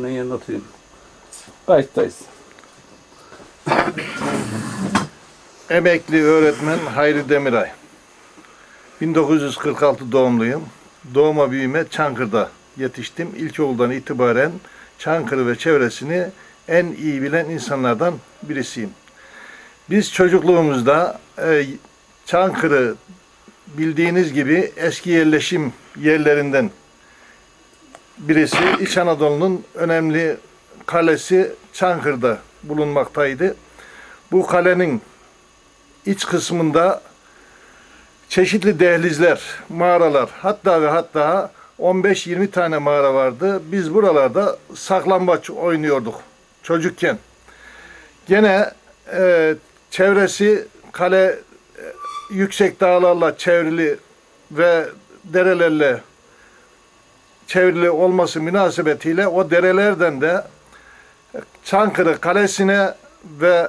Şunun yanına oturayım. Kayıttayız. Emekli öğretmen Hayri Demiray. 1946 doğumluyum. Doğuma büyüme Çankırı'da yetiştim. İlkokuldan itibaren Çankırı ve çevresini en iyi bilen insanlardan birisiyim. Biz çocukluğumuzda e, Çankırı bildiğiniz gibi eski yerleşim yerlerinden birisi İç Anadolu'nun önemli kalesi Çankırı'da bulunmaktaydı. Bu kalenin iç kısmında çeşitli dehlizler, mağaralar, hatta ve hatta 15-20 tane mağara vardı. Biz buralarda saklambaç oynuyorduk çocukken. Gene e, çevresi kale e, yüksek dağlarla çevrili ve derelerle çevrili olması münasebetiyle o derelerden de Çankırı Kalesi'ne ve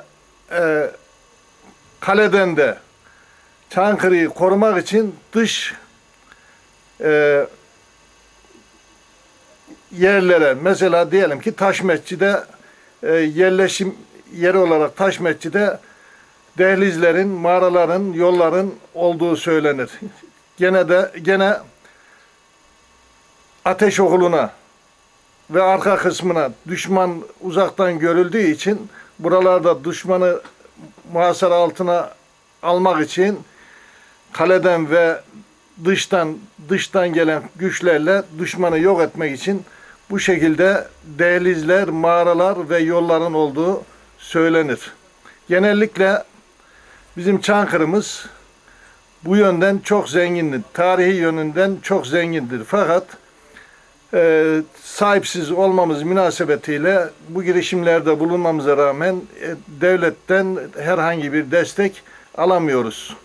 e, kaleden de Çankırı'yı korumak için dış e, yerlere mesela diyelim ki Taşmetçi'de e, yerleşim yeri olarak Taşmetçi'de dehlizlerin, mağaraların, yolların olduğu söylenir. Gene de gene ateş okuluna ve arka kısmına düşman uzaktan görüldüğü için buralarda düşmanı muhasara altına almak için kaleden ve dıştan dıştan gelen güçlerle düşmanı yok etmek için bu şekilde dehlizler, mağaralar ve yolların olduğu söylenir. Genellikle bizim Çankırı'mız bu yönden çok zengindir. Tarihi yönünden çok zengindir. Fakat e, sahipsiz olmamız münasebetiyle bu girişimlerde bulunmamıza rağmen e, devletten herhangi bir destek alamıyoruz.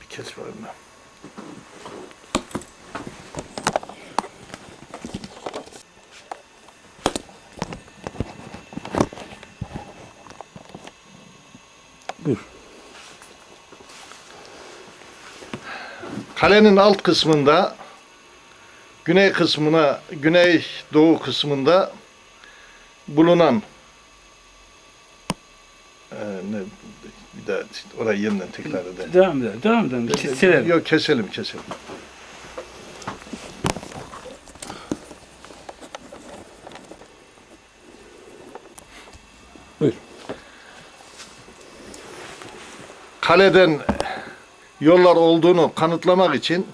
Bir kes var mı? Buyur. Kalenin alt kısmında güney kısmına, güney doğu kısmında bulunan e, ne, bir daha orayı yeniden tekrar edelim. Devam edelim. Devam edelim. Silelim. Yok keselim keselim. Buyur. Kaleden yollar olduğunu kanıtlamak için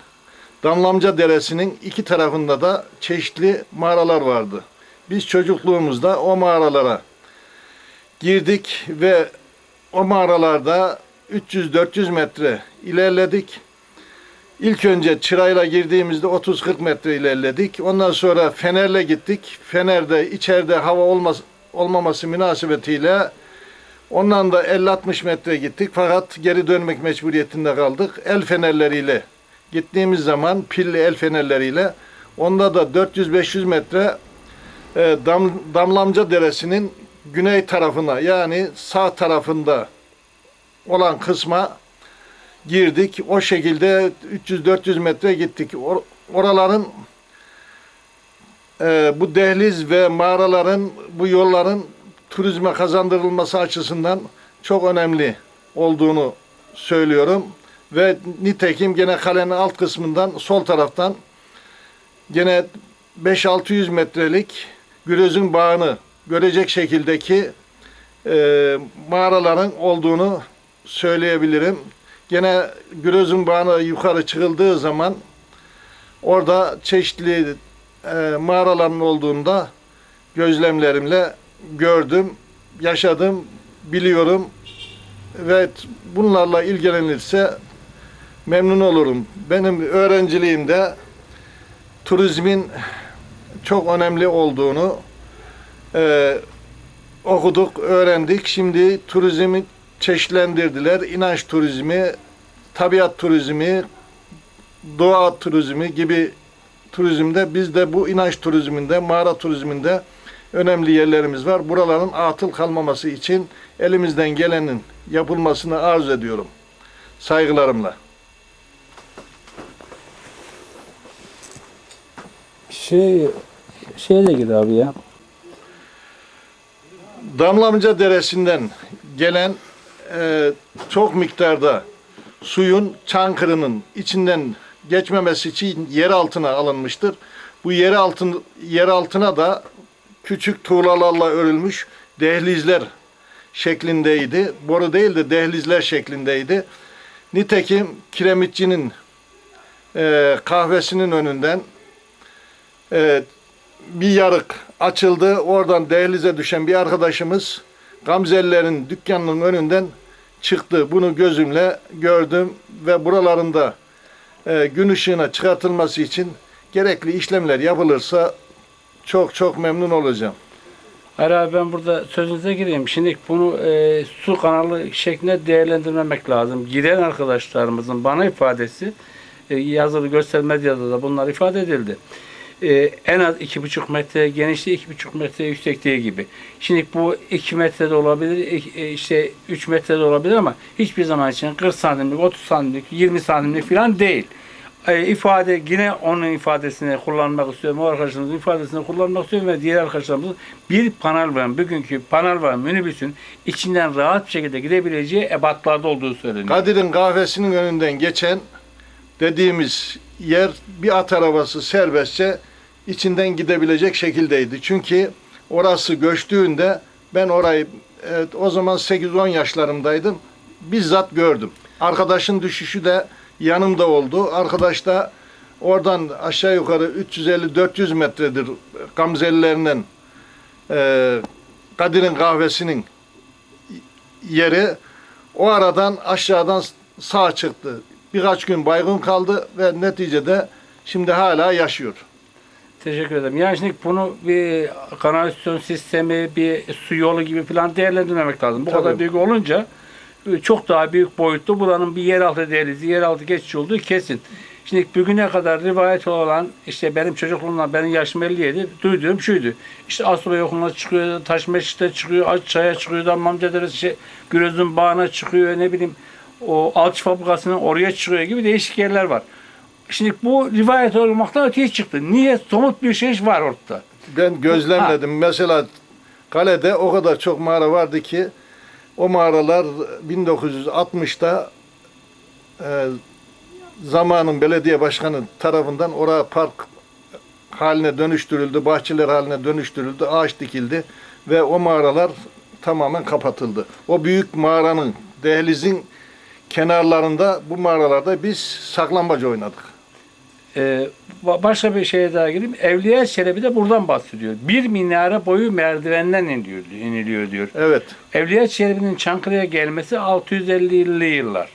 Damlamca Deresi'nin iki tarafında da çeşitli mağaralar vardı. Biz çocukluğumuzda o mağaralara girdik ve o mağaralarda 300-400 metre ilerledik. İlk önce çırayla girdiğimizde 30-40 metre ilerledik. Ondan sonra fenerle gittik. Fenerde içeride hava olmaz, olmaması münasebetiyle ondan da 50-60 metre gittik. Fakat geri dönmek mecburiyetinde kaldık. El fenerleriyle gittiğimiz zaman pilli el fenerleriyle onda da 400-500 metre e, Dam, Damlamca Deresi'nin güney tarafına yani sağ tarafında olan kısma girdik. O şekilde 300-400 metre gittik. Or- oraların e, bu dehliz ve mağaraların, bu yolların turizme kazandırılması açısından çok önemli olduğunu söylüyorum. Ve nitekim gene kalenin alt kısmından sol taraftan gene 5-600 metrelik Güröz'ün bağını görecek şekildeki e, mağaraların olduğunu söyleyebilirim. Gene Güröz'ün bağına yukarı çıkıldığı zaman orada çeşitli e, mağaraların olduğunda gözlemlerimle gördüm, yaşadım, biliyorum ve bunlarla ilgilenirse memnun olurum. Benim öğrenciliğimde turizmin çok önemli olduğunu e, okuduk, öğrendik. Şimdi turizmi çeşitlendirdiler. İnanç turizmi, tabiat turizmi, doğa turizmi gibi turizmde biz de bu inanç turizminde, mağara turizminde önemli yerlerimiz var. Buraların atıl kalmaması için elimizden gelenin yapılmasını arzu ediyorum. Saygılarımla. Şey şeye de gir abi ya. Damlamca Deresi'nden gelen e, çok miktarda suyun Çankırı'nın içinden geçmemesi için yer altına alınmıştır. Bu yer altın yer altına da küçük tuğlalarla örülmüş dehlizler şeklindeydi. Boru değil de dehlizler şeklindeydi. Nitekim kiremitçinin e, kahvesinin önünden e, bir yarık açıldı. Oradan dehlize düşen bir arkadaşımız Gamzelilerin dükkanının önünden çıktı. Bunu gözümle gördüm ve buralarında e, gün ışığına çıkartılması için gerekli işlemler yapılırsa çok çok memnun olacağım. Abi ben burada sözünüze gireyim. Şimdi bunu e, su kanalı şeklinde değerlendirmemek lazım. Giren arkadaşlarımızın bana ifadesi e, yazılı görsel medyada da bunlar ifade edildi. E, en az iki buçuk metre genişliği, iki buçuk metre yüksekliği gibi. Şimdi bu iki metrede olabilir, e, e, işte üç metrede olabilir ama hiçbir zaman için 40 santimlik, 30 santimlik, 20 santimlik falan değil. E, ifade yine onun ifadesini kullanmak istiyorum. O arkadaşımızın ifadesini kullanmak istiyorum ve diğer arkadaşlarımızın bir panel var. Bugünkü panel var minibüsün içinden rahat bir şekilde gidebileceği ebatlarda olduğu söyleniyor. Kadir'in kahvesinin önünden geçen dediğimiz yer bir at arabası serbestçe içinden gidebilecek şekildeydi. Çünkü orası göçtüğünde ben orayı evet, o zaman 8-10 yaşlarımdaydım. Bizzat gördüm. Arkadaşın düşüşü de yanımda oldu. Arkadaş da oradan aşağı yukarı 350-400 metredir Gamzelilerinden e, Kadir'in kahvesinin yeri o aradan aşağıdan sağ çıktı. Birkaç gün baygın kaldı ve neticede şimdi hala yaşıyor. Teşekkür ederim. Yani şimdi bunu bir kanalizasyon sistemi, bir su yolu gibi falan değerlendirmemek lazım. Bu Tabii. kadar büyük olunca e, çok daha büyük boyutlu buranın bir yeraltı dehlizi, yeraltı geçiş olduğu kesin. Şimdi bugüne kadar rivayet olan işte benim çocukluğumdan benim yaşım 57 duyduğum şuydu. İşte Asura yokluğuna çıkıyor, Taşmeşit'e çıkıyor, Aççay'a çıkıyor, Damlamca Deresi, şey, Güröz'ün bağına çıkıyor, ne bileyim o alçı fabrikasının oraya çıkıyor gibi değişik yerler var. Şimdi bu rivayet olmaktan öteye çıktı. Niye? Somut bir şey var ortada. Ben gözlemledim. Mesela kalede o kadar çok mağara vardı ki o mağaralar 1960'ta e, zamanın belediye başkanı tarafından oraya park haline dönüştürüldü, bahçeler haline dönüştürüldü, ağaç dikildi ve o mağaralar tamamen kapatıldı. O büyük mağaranın, dehlizin kenarlarında bu mağaralarda biz saklambaç oynadık. Ee, ba- başka bir şeye daha gireyim. Evliya Çelebi de buradan bahsediyor. Bir minare boyu merdivenden iniliyor, iniliyor diyor. Evet. Evliya Çelebi'nin Çankırı'ya gelmesi 650'li yıllar.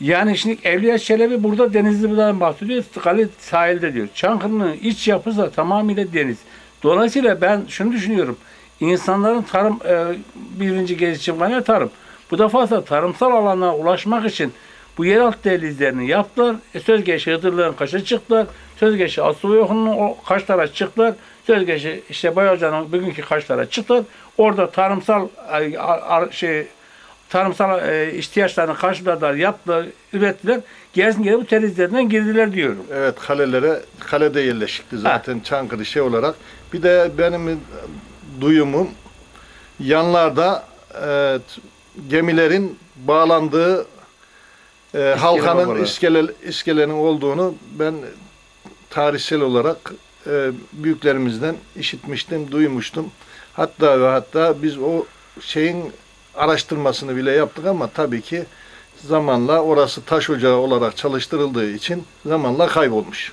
Yani şimdi Evliya Çelebi burada Denizli'den bahsediyor. Kale sahilde diyor. Çankırı'nın iç yapısı da tamamıyla deniz. Dolayısıyla ben şunu düşünüyorum. İnsanların tarım e, birinci gelişim kaynağı tarım. Bu defa da tarımsal alana ulaşmak için bu yeraltı dehlizlerini yaptılar. E, söz geçi Hıdırlı'nın kaşa çıktılar. Söz geçi Aslı Yokun'un o kaşlara çıktılar. Söz geçi işte Bayoca'nın bugünkü kaşlara çıktılar. Orada tarımsal e, a- şey tarımsal e, ihtiyaçlarını karşıladılar, yaptılar, ürettiler. Gelsin geri bu dehlizlerden girdiler diyorum. Evet kalelere kalede yerleşikti zaten Çankırı şey olarak. Bir de benim duyumum yanlarda e, gemilerin bağlandığı e, halkanın iskele, iskelenin olduğunu ben tarihsel olarak e, büyüklerimizden işitmiştim, duymuştum. Hatta ve hatta biz o şeyin araştırmasını bile yaptık ama tabii ki zamanla orası taş ocağı olarak çalıştırıldığı için zamanla kaybolmuş.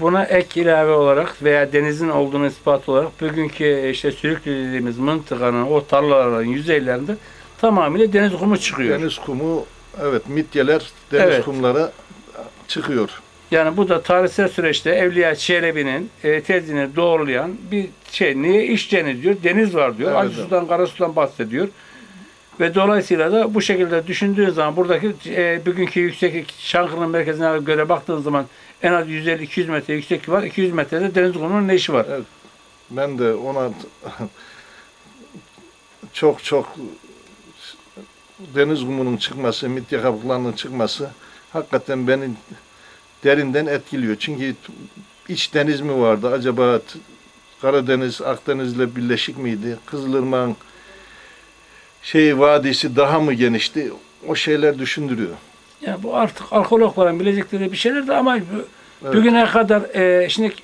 Buna ek ilave olarak veya denizin olduğunu ispat olarak bugünkü işte Sürüklü dediğimiz mıntıkanın o tarlaların yüzeylerinde tamamıyla deniz kumu çıkıyor. Deniz kumu, evet midyeler, deniz Evet. kumları çıkıyor. Yani bu da tarihsel süreçte Evliya Çelebi'nin e, tezini doğrulayan bir şey. Niye iş deniz diyor? Deniz var diyor. Evet, Acı sudan, kara sudan bahsediyor. Ve dolayısıyla da bu şekilde düşündüğün zaman buradaki e, bugünkü yükseklik Çankırı'nın merkezine göre baktığın zaman en az 150-200 metre yükseklik var. 200 metrede deniz kumunun ne işi var? Evet. Ben de ona çok çok deniz kumunun çıkması, midye kabuklarının çıkması hakikaten beni derinden etkiliyor. Çünkü iç deniz mi vardı acaba Karadeniz Akdeniz'le birleşik miydi? Kızılırmak'ın şey vadisi daha mı genişti? O şeyler düşündürüyor. Ya bu artık arkeologların bilecekleri bir şeyler de ama Evet. bugüne kadar e, şimdi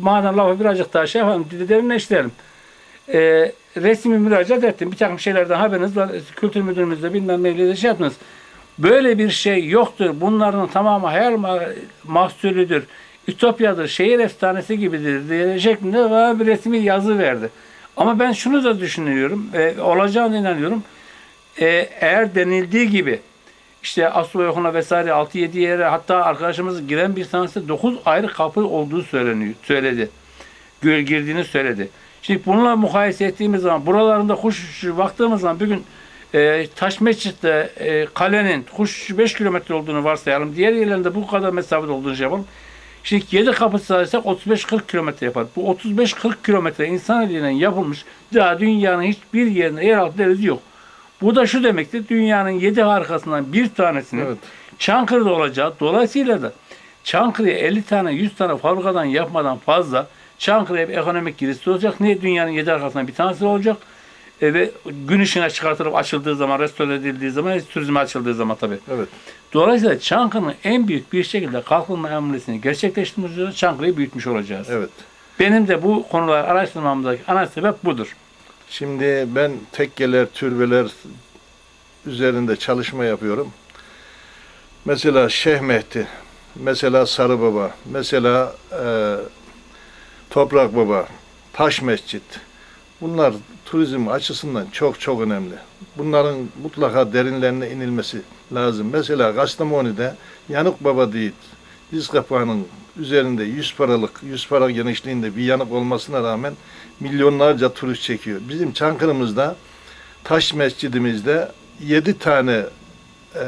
madem lafı birazcık daha şey yapalım, derinleştirelim. E, resmi müracaat ettim. Bir takım şeylerden haberiniz var. Kültür müdürümüzle bilmem neyle de şey yaptınız. Böyle bir şey yoktur. Bunların tamamı hayal ma- mahsulüdür. Ütopyadır, şehir efsanesi gibidir diye şeklinde bana bir resmi yazı verdi. Ama ben şunu da düşünüyorum, e, olacağına inanıyorum. E, eğer denildiği gibi işte Aslı Yokun'a vesaire 6-7 yere hatta arkadaşımız giren bir tanesi 9 ayrı kapı olduğu söyleniyor, söyledi. Girdiğini söyledi. Şimdi bununla mukayese ettiğimiz zaman buralarında kuş uçuşu baktığımız zaman bir gün e, Taş Mescid'de e, kalenin kuş uçuşu 5 kilometre olduğunu varsayalım. Diğer yerlerinde bu kadar mesafede olduğunu şey yapalım. Şimdi 7 kapı sayarsak 35-40 kilometre yapar. Bu 35-40 kilometre insan eliyle yapılmış daha dünyanın hiçbir yerinde yeraltı denizi yok. Bu da şu demektir. Dünyanın yedi harikasından bir tanesinin Evet. Çankırı'da olacağı. Dolayısıyla da Çankırı'ya 50 tane 100 tane fabrikadan yapmadan fazla Çankırı'ya bir ekonomik girişi olacak. Niye? Dünyanın yedi harikasından bir tanesi olacak. E, ve gün ışığına çıkartılıp açıldığı zaman, restore edildiği zaman, turizme açıldığı zaman tabii. Evet. Dolayısıyla Çankırı'nın en büyük bir şekilde kalkınma hamlesini gerçekleştirmiş olacağız. Çankırı'yı büyütmüş olacağız. Evet. Benim de bu konuları araştırmamdaki ana sebep budur. Şimdi ben tekkeler, türbeler üzerinde çalışma yapıyorum. Mesela Şeyh Mehdi, mesela Sarı Baba, mesela e, Toprak Baba, Taş Mescit. Bunlar turizm açısından çok çok önemli. Bunların mutlaka derinlerine inilmesi lazım. Mesela Kastamonu'da Yanık Baba değil, diz kapağının üzerinde 100 paralık, 100 para genişliğinde bir yanık olmasına rağmen milyonlarca turist çekiyor. Bizim Çankırı'mızda Taş Mescidimizde 7 tane e,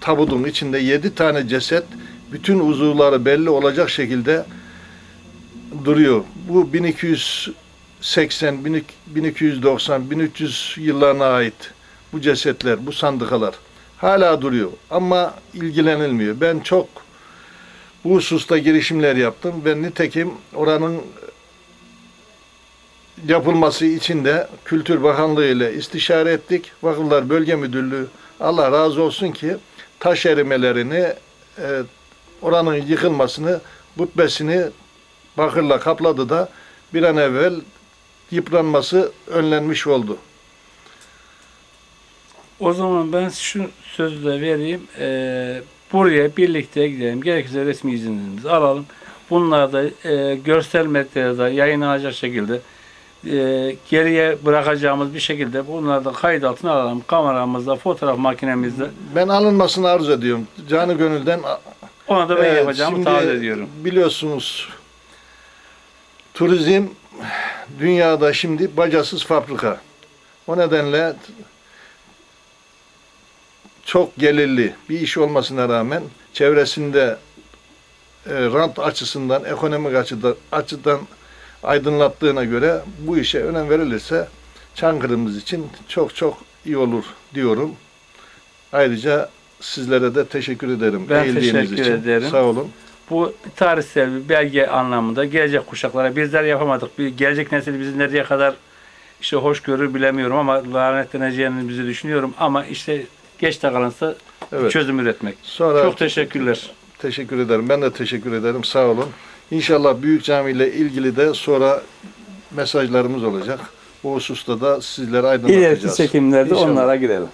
tabutun içinde 7 tane ceset bütün uzuvları belli olacak şekilde duruyor. Bu 1280, 1290, 1300 yıllarına ait bu cesetler, bu sandıkalar hala duruyor. Ama ilgilenilmiyor. Ben çok bu hususta girişimler yaptım ve nitekim oranın yapılması için de Kültür Bakanlığı ile istişare ettik. Vakıflar Bölge Müdürlüğü Allah razı olsun ki taş erimelerini e, oranın yıkılmasını, kubbesini bakırla kapladı da bir an evvel yıpranması önlenmiş oldu. O zaman ben şu sözü de vereyim. Ee, buraya birlikte gidelim. Gerekirse resmi izinimizi alalım. Bunlar da e, görsel medyada yayınlanacak şekilde e, geriye bırakacağımız bir şekilde bunları da kayıt altına alalım. Kameramızda, fotoğraf makinemizde. Ben alınmasını arzu ediyorum. Canı gönülden Ona da ben Evet, yapacağımı taahhüt ediyorum. Biliyorsunuz turizm dünyada şimdi bacasız fabrika. O nedenle çok gelirli bir iş olmasına rağmen çevresinde e, rant açısından, ekonomik açıdan, açıdan aydınlattığına göre bu işe önem verilirse Çankırı'mız için çok çok iyi olur diyorum. Ayrıca sizlere de teşekkür ederim. Ben teşekkür için. ederim. Sağ olun. Bu tarihsel bir belge anlamında gelecek kuşaklara bizler yapamadık. Bir gelecek nesil bizi nereye kadar işte hoş görür bilemiyorum ama lanetleneceğini bizi düşünüyorum ama işte geç de kalınsa Evet. çözüm üretmek. Sonra Çok teşekkürler. teşekkür ederim. Ben de teşekkür ederim. Sağ olun. İnşallah Büyük Cami ile ilgili de sonra mesajlarımız olacak. Bu hususta da sizlere İleriki aydınlatacağız. çekimlerde İnşallah. onlara girelim.